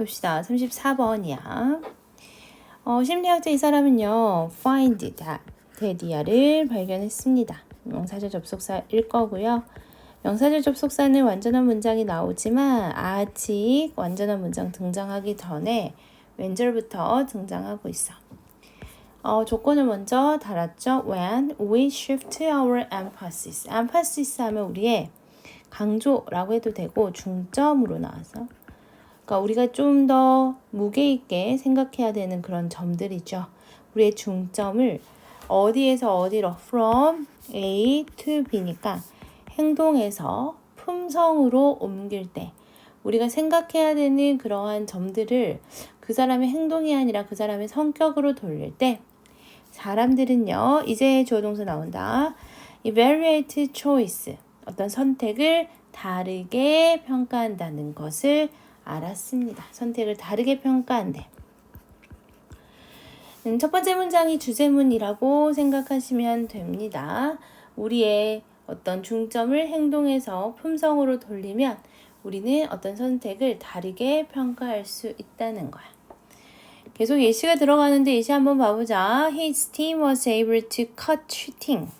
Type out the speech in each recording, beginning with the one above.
봅시다. 34번이야. 어, 심리학자 이 사람은요, find that, 데디아를 발견했습니다. 명사절 접속사일 거고요. 명사절 접속사는 완전한 문장이 나오지만 아직 완전한 문장 등장하기 전에 왼절부터 등장하고 있어. 어, 조건을 먼저 달았죠. When we shift our emphasis. emphasis 하면 우리의 강조라고 해도 되고 중점으로 나와서 그러니까 우리가 좀 더 무게 있게 생각해야 되는 그런 점들이죠. 우리의 중점을 어디에서 어디로 from A to B니까 행동에서 품성으로 옮길 때 우리가 생각해야 되는 그러한 점들을 그 사람의 행동이 아니라 그 사람의 성격으로 돌릴 때 사람들은요 이제 주어 동사 나온다 evaluate choice 어떤 선택을 다르게 평가한다는 것을 알았습니다. 선택을 다르게 평가한대. 음, 첫 번째 문장이 주제문이라고 생각하시면 됩니다. 우리의 어떤 중점을 행동에서 품성으로 돌리면 우리는 어떤 선택을 다르게 평가할 수 있다는 거야. 계속 예시가 들어가는데 예시 한번 봐보자. His team was able to cut cheating.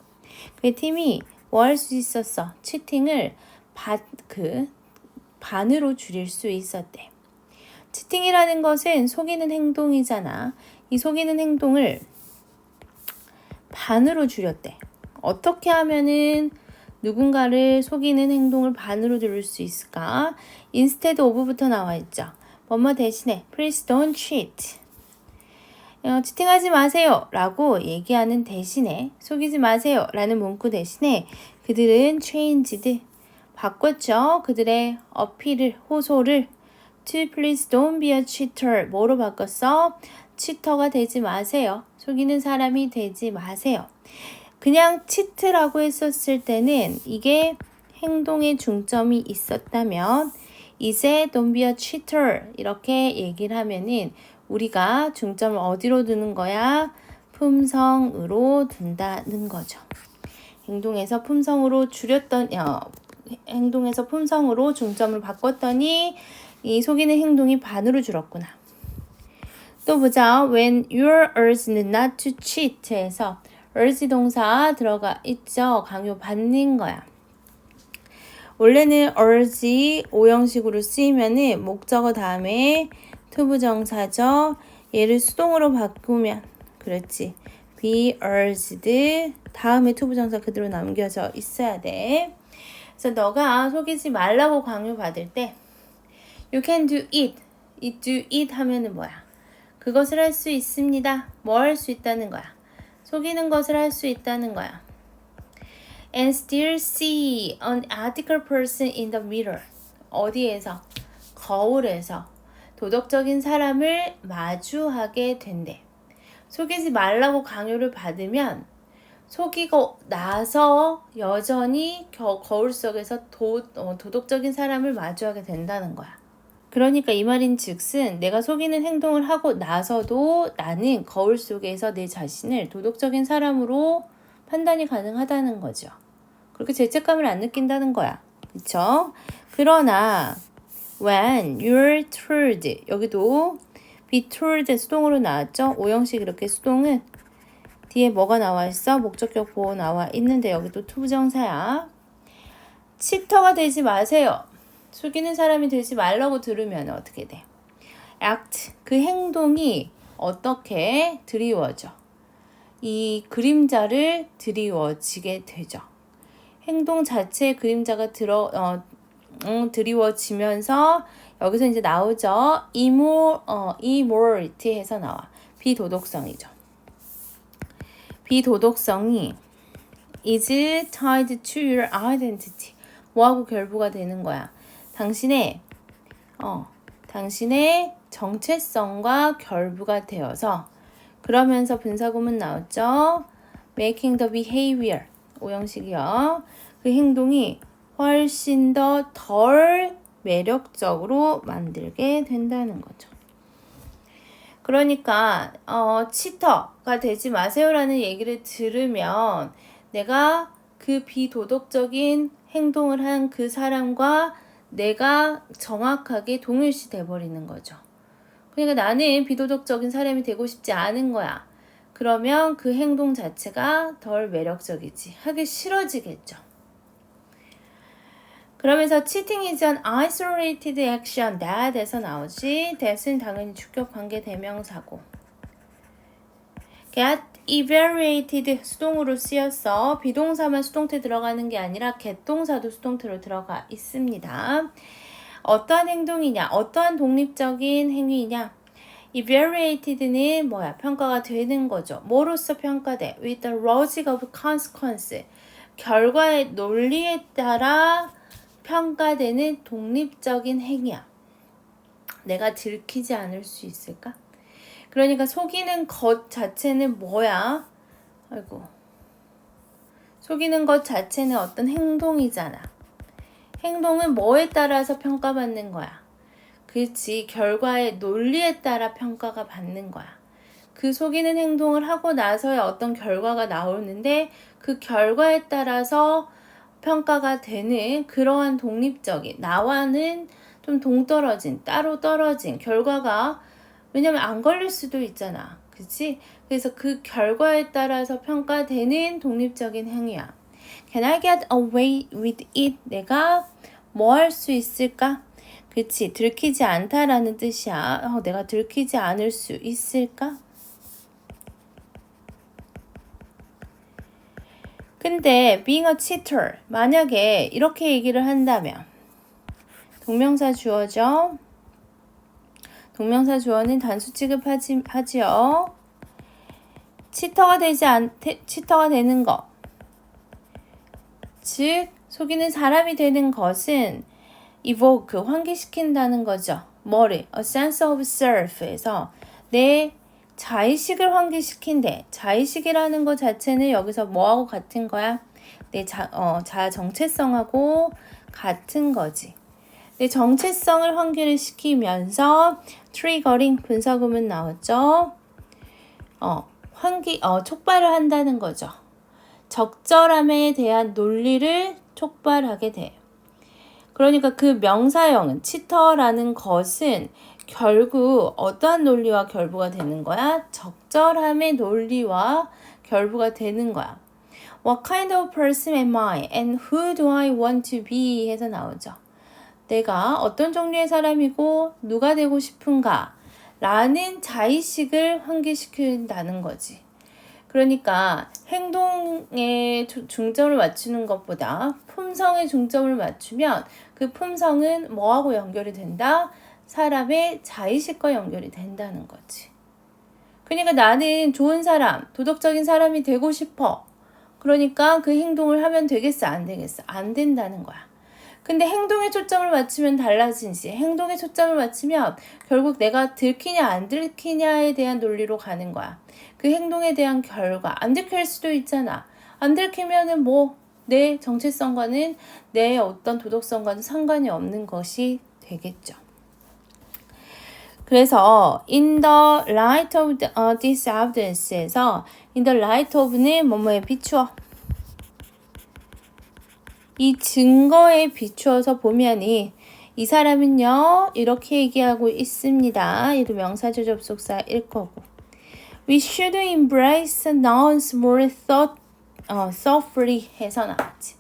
그 팀이 뭐 할 수 있었어? 치팅을 바, 그 반으로 줄일 수 있었대. 치팅이라는 것은 속이는 행동이잖아. 이 속이는 행동을 반으로 줄였대. 어떻게 하면은 누군가를 속이는 행동을 반으로 줄일 수 있을까? instead of부터 나와 있죠. 뭐뭐 대신에 please don't cheat. 어, 치팅하지 마세요 라고 얘기하는 대신에 속이지 마세요 라는 문구 대신에 그들은 changed 바꿨죠. 그들의 어필을 호소를 to please don't be a cheater 뭐로 바꿨어? 치터가 되지 마세요. 속이는 사람이 되지 마세요. 그냥 치트라고 했었을 때는 이게 행동에 중점이 있었다면 이제 don't be a cheater 이렇게 얘기를 하면은 우리가 중점을 어디로 두는 거야? 품성으로 둔다는 거죠. 행동에서 품성으로 줄였던 어, 행동에서 품성으로 중점을 바꿨더니 이 속이는 행동이 반으로 줄었구나. 또 보자. When you're urged not to cheat에서 urge 동사 들어가 있죠. 강요 받는 거야. 원래는 urge 오형식으로 쓰이면은 목적어 다음에 투부정사죠. 얘를 수동으로 바꾸면 그렇지. be urged 다음에 투부정사 그대로 남겨져 있어야 돼. 그래서 너가 속이지 말라고 강요받을 때 you can do it, it do it 하면은 뭐야? 그것을 할 수 있습니다. 뭐 할 수 있다는 거야? 속이는 것을 할 수 있다는 거야. And still see an ethical person in the mirror. 어디에서? 거울에서 도덕적인 사람을 마주하게 된대. 속이지 말라고 강요를 받으면 속이고 나서 여전히 겨, 거울 속에서 도, 어, 도덕적인 사람을 마주하게 된다는 거야. 그러니까 이 말인 즉슨 내가 속이는 행동을 하고 나서도 나는 거울 속에서 내 자신을 도덕적인 사람으로 판단이 가능하다는 거죠. 그렇게 죄책감을 안 느낀다는 거야. 그쵸? 그러나 when you're told 여기도 be told 수동으로 나왔죠? 오형식 이렇게 수동은 뒤에 뭐가 나와 있어? 목적격 보호 나와 있는데 여기도 투부정사야. 치터가 되지 마세요. 속이는 사람이 되지 말라고 들으면 어떻게 돼? act 그 행동이 어떻게 드리워져? 이 그림자를 드리워지게 되죠. 행동 자체의 그림자가 들어 어, 음, 드리워지면서 여기서 이제 나오죠. 이모 어, immorality해서 나와 비도덕성이죠. 비도덕성이 is tied to your identity. 뭐하고 결부가 되는 거야? 당신의 어, 당신의 정체성과 결부가 되어서 그러면서 분사구문 나왔죠. making the behavior 오형식이요. 그 행동이 훨씬 더 덜 매력적으로 만들게 된다는 거죠. 그러니까 어, 치터가 되지 마세요라는 얘기를 들으면 내가 그 비도덕적인 행동을 한 그 사람과 내가 정확하게 동일시 돼버리는 거죠. 그러니까 나는 비도덕적인 사람이 되고 싶지 않은 거야. 그러면 그 행동 자체가 덜 매력적이지. 하기 싫어지겠죠. 그러면서 cheating is an isolated action that에서 나오지. that은 당연히 주격 관계 대명사고. get evaluated 수동으로 쓰였어. 비동사만 수동태 들어가는 게 아니라 get 동사도 수동태로 들어가 있습니다. 어떠한 행동이냐? 어떠한 독립적인 행위냐? evaluated는 뭐야? 평가가 되는 거죠. 뭐로서 평가돼? with the logic of consequence. 결과의 논리에 따라 평가되는 독립적인 행위야. 내가 들키지 않을 수 있을까? 그러니까 속이는 것 자체는 뭐야? 아이고. 속이는 것 자체는 어떤 행동이잖아. 행동은 뭐에 따라서 평가받는 거야? 그렇지. 결과의 논리에 따라 평가가 받는 거야. 그 속이는 행동을 하고 나서야 어떤 결과가 나오는데 그 결과에 따라서 평가가 되는 그러한 독립적인 나와는 좀 동떨어진 따로 떨어진 결과가 왜냐면 안 걸릴 수도 있잖아. 그치? 그래서 그 결과에 따라서 평가되는 독립적인 행위야. Can I get away with it? 내가 뭐 할 수 있을까? 그치? 들키지 않다라는 뜻이야. 어, 내가 들키지 않을 수 있을까? 근데 being a cheater 만약에 이렇게 얘기를 한다면 동명사 주어죠. 동명사 주어는 단수 취급하지 하지요. 치터가 되지 않 치터가 되는 것. 즉 속이는 사람이 되는 것은 evoke 환기시킨다는 거죠. 뭐를 a sense of self에서 내 자의식을 환기시킨대. 자의식이라는 것 자체는 여기서 뭐하고 같은 거야? 내 자, 어, 자 정체성하고 같은 거지. 내 정체성을 환기를 시키면서 트리거링 분사구문 나왔죠. 어, 환기, 어, 촉발을 한다는 거죠. 적절함에 대한 논리를 촉발하게 돼. 그러니까 그 명사형은 치터라는 것은 결국 어떠한 논리와 결부가 되는 거야? 적절함의 논리와 결부가 되는 거야. What kind of person am I and who do I want to be? 해서 나오죠. 내가 어떤 종류의 사람이고 누가 되고 싶은가? 라는 자의식을 환기시킨다는 거지. 그러니까 행동에 중점을 맞추는 것보다 품성에 중점을 맞추면 그 품성은 뭐하고 연결이 된다? 사람의 자의식과 연결이 된다는 거지. 그러니까 나는 좋은 사람, 도덕적인 사람이 되고 싶어. 그러니까 그 행동을 하면 되겠어? 안 되겠어? 안 된다는 거야. 근데 행동에 초점을 맞추면 달라지지. 행동에 초점을 맞추면 결국 내가 들키냐 안 들키냐에 대한 논리로 가는 거야. 그 행동에 대한 결과. 안 들킬 수도 있잖아. 안 들키면은 뭐 내 정체성과는 내 어떤 도덕성과는 상관이 없는 것이 되겠죠. 그래서 in the light of the, uh, this evidence에서 in the light of는 뭐뭐에 비추어 이 증거에 비추어서 보면이 이 사람은요 이렇게 얘기하고 있습니다. 이도 명사조 접속사일 거고 We should embrace nouns more thought, 어, thoughtfully 해서 나왔지.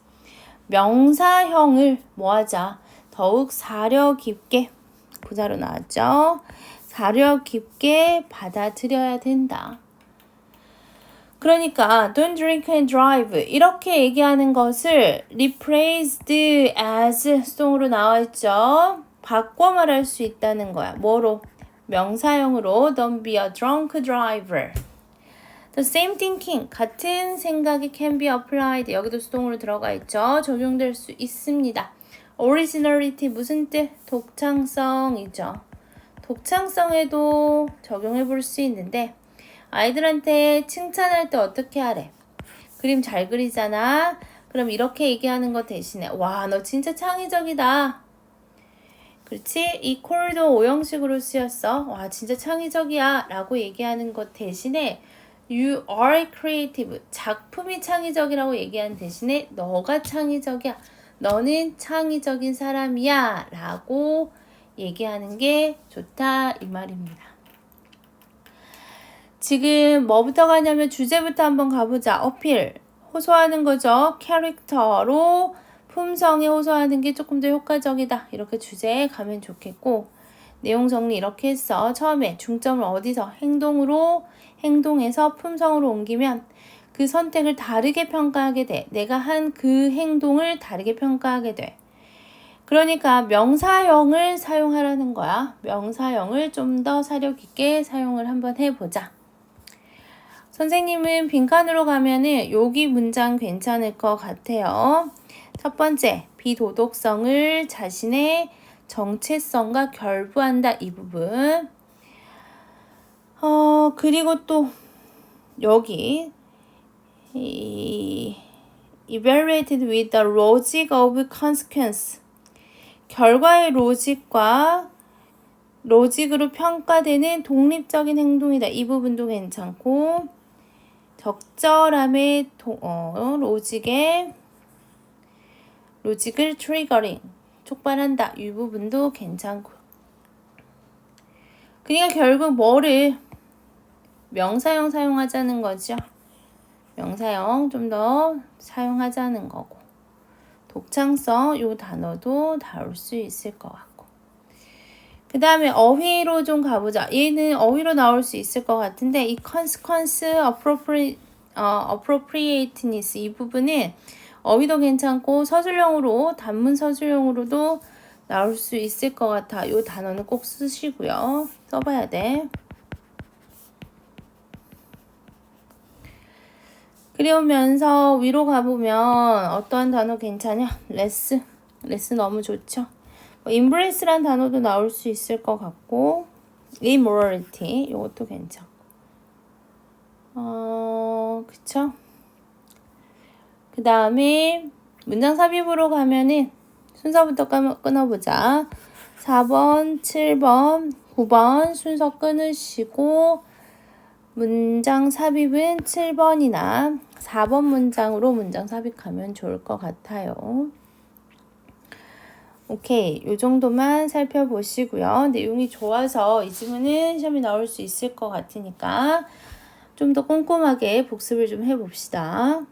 명사형을 뭐하자 더욱 사려 깊게 부사로 나왔죠. 사려 깊게 받아들여야 된다. 그러니까 don't drink and drive 이렇게 얘기하는 것을 replaced as 수동으로 나와 있죠. 바꿔 말할 수 있다는 거야. 뭐로? 명사형으로 don't be a drunk driver. The same thinking 같은 생각이 can be applied 여기도 수동으로 들어가 있죠. 적용될 수 있습니다. Originality 무슨 뜻? 독창성이죠. 독창성에도 적용해 볼 수 있는데 아이들한테 칭찬할 때 어떻게 하래? 그림 잘 그리잖아. 그럼 이렇게 얘기하는 거 대신에 와 너 진짜 창의적이다. 그렇지? 이 콜도 오형식으로 쓰였어. 와 진짜 창의적이야 라고 얘기하는 것 대신에 You are creative. 작품이 창의적이라고 얘기하는 대신에 너가 창의적이야. 너는 창의적인 사람이야 라고 얘기하는 게 좋다 이 말입니다. 지금 뭐부터 가냐면 주제부터 한번 가보자. 어필. 호소하는 거죠. 캐릭터로 품성에 호소하는 게 조금 더 효과적이다. 이렇게 주제에 가면 좋겠고 내용 정리 이렇게 했어. 처음에 중점을 어디서 행동으로 행동에서 품성으로 옮기면 그 선택을 다르게 평가하게 돼. 내가 한 그 행동을 다르게 평가하게 돼. 그러니까 명사형을 사용하라는 거야. 명사형을 좀 더 사력 있게 사용을 한번 해보자. 선생님은 빈칸으로 가면은 여기 문장 괜찮을 것 같아요. 첫 번째, 비도덕성을 자신의 정체성과 결부한다. 이 부분. 어, 그리고 또 여기 이 evaluated with the logic of consequence. 결과의 로직과 로직으로 평가되는 독립적인 행동이다. 이 부분도 괜찮고 적절함의 도, 어, 로직의 로직을 트리거링 촉발한다. 이 부분도 괜찮고. 그러니까 결국 뭐를 명사형 사용하자는 거죠. 명사형 좀 더 사용하자는 거고. 독창성 이 단어도 다룰 수 있을 것 같고. 그 다음에 어휘로 좀 가보자. 얘는 어휘로 나올 수 있을 것 같은데 이 consequence, appropriate, 어, appropriateness 이 부분은 어휘도 괜찮고 서술형으로 단문 서술형으로도 나올 수 있을 것 같아. 이 단어는 꼭 쓰시고요. 써봐야 돼. 그리우면서 위로 가보면 어떠한 단어 괜찮냐? 레스. 레스 너무 좋죠. 뭐 embrace란 단어도 나올 수 있을 것 같고 immorality 이것도 괜찮고 어 그쵸? 그 다음에 문장 삽입으로 가면은 순서부터 끊어보자 4번, 7번, 9번 순서 끊으시고 문장 삽입은 7번이나 4번 문장으로 문장 삽입하면 좋을 것 같아요. 오케이. 요 정도만 살펴보시고요. 내용이 좋아서 이 질문은 시험에 나올 수 있을 것 같으니까 좀 더 꼼꼼하게 복습을 좀 해봅시다.